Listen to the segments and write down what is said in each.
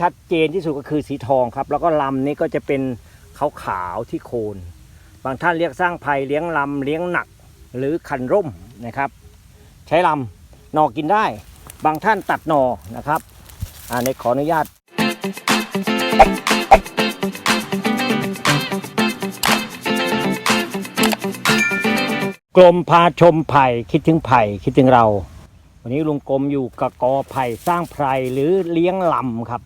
ชัดเจนที่สุดก็คือสีทองครับ แล้วก็ลำนี้ก็จะเป็นขาวขาวที่โคน บางท่านเรียกสร้างไผ่เลี้ยงลำเลี้ยงหนักหรือคันร่มนะครับ ใช้ลำหนอกินได้ บางท่านตัดหนอนะครับอ่าในขออนุญาตกรมพาชมไผ่คิดถึงไผ่คิดถึงเรา วันนี้ลุงกรมอยู่กับกอไผ่สร้างไพรหรือเลี้ยงลำครับ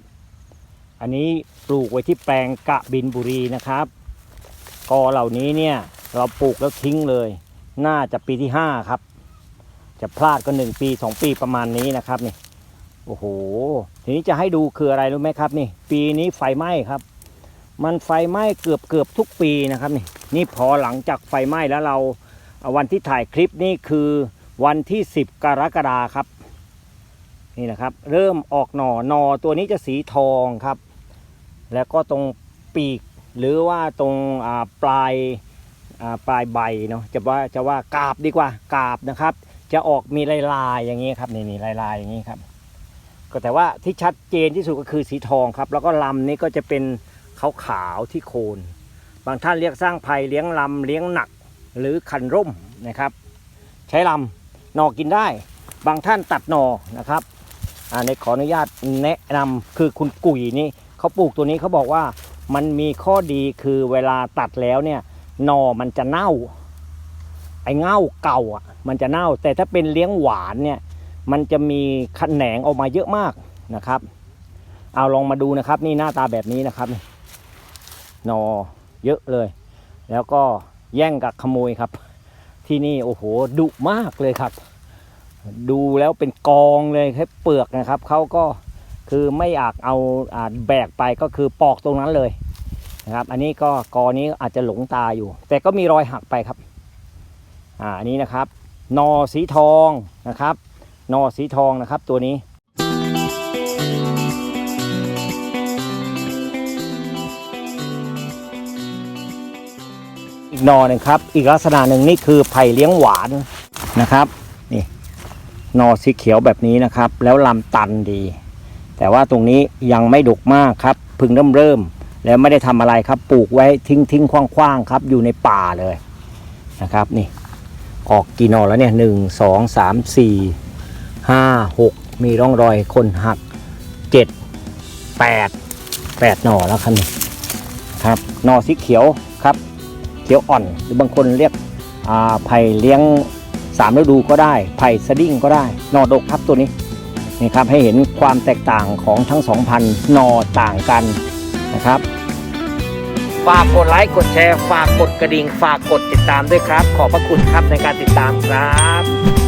อันนี้ปลูกไว้ที่แปลงกะบินบุรีนะครับ กอเหล่านี้เนี่ยเราปลูกแล้วทิ้งเลย น่าจะปีที่ห้าครับ จะพลาดก็หนึ่งปีสองปีประมาณนี้นะครับนี่โอ้โห ทีนี้จะให้ดูคืออะไรรู้ไหมครับนี่ ปีนี้ไฟไหม้ครับ มันไฟไหม้เกือบเกือบทุกปีนะครับนี่ นี่พอหลังจากไฟไหม้แล้วเราวันที่ถ่ายคลิปนี่คือวันที่ 10 กรกฎาครับ นี่นะครับ เริ่มออกหน่อหน่อตัวนี้จะสีทองครับ แล้วก็ตรงปีกหรือว่าตรงปลายปลายใบเนาะจะว่าจะว่ากาบดีกว่ากาบนะครับ จะออกมีลายลายๆอย่างนี้ครับนี่นี่ลายลายๆอย่างนี้ครับ ก็แต่ว่าที่ชัดเจนที่สุดก็คือสีทองครับ แล้วก็ลำนี้ก็จะเป็นขาวขาวๆที่โคน บางท่านเรียกสร้างไผ่เลี้ยงลำเลี้ยงหนักหรือคันร่มนะครับ ใช้ลำหนอกินได้ บางท่านตัดหนอนะครับในขออนุญาตแนะนำคือคุณกุ๋ยนี่ เขาปลูกตัวนี้เขาบอกว่ามันมีข้อดีคือเวลาตัดแล้วเนี่ยหนอมันจะเน่า ไอ้เง่าเก่าอะ มันจะเน่า แต่ถ้าเป็นเลี้ยงหวานเนี่ย มันจะมีขนแขนงออกมาเยอะมากนะครับ เอาลองมาดูนะครับ นี่หน้าตาแบบนี้นะครับหนอเยอะเลย แล้วก็แย่งกับขโมยครับ ที่นี่โอ้โหดุมากเลยครับ ดูแล้วเป็นกองเลยแค่เปลือกนะครับเขาก็ คือไม่อยากเอาอาแบกไปก็คือปอกตรงนั้นเลยนะครับ อันนี้ก็กอนี้อาจจะหลงตาอยู่ แต่ก็มีรอยหักไปครับอ่าอันนี้นะครับนอสีทองนะครับนอสีทองนะครับตัวนี้อีกนอหนึ่งครับ อีกลักษณะหนึ่งนี่คือไผ่เลี้ยงหวานนะครับ นี่นอสีเขียวแบบนี้นะครับ แล้วลำตันดี แต่ว่าตรงนี้ยังไม่ดกมากครับเพึ่งเริ่มเริ่ม แล้วไม่ได้ทำอะไรครับ ปลูกไว้ทิ้งทิ้งคว้างๆครับ อยู่ในป่าเลยนะครับนี่ ออกกี่หนอแล้วเนี่ยหนึ่งสองสามสี่ห้าหกมีร่องรอยคนหักเจ็ดแปดแปดหน่อแล้วครับนี่ครับหนอสีเขียวครับ เขียวอ่อนหรือบางคนเรียกอ่าไผ่เลี้ยงสามฤดูก็ได้ไผ่สดิ้งก็ได้หนอดกครับตัวนี้ นี่ครับให้เห็นความแตกต่างของทั้งสองพันนอต่างกันนะครับ ฝากกดไลค์กดแชร์ ฝากกดกระดิ่ง ฝากกดติดตามด้วยครับ ขอบพระคุณครับในการติดตามครับ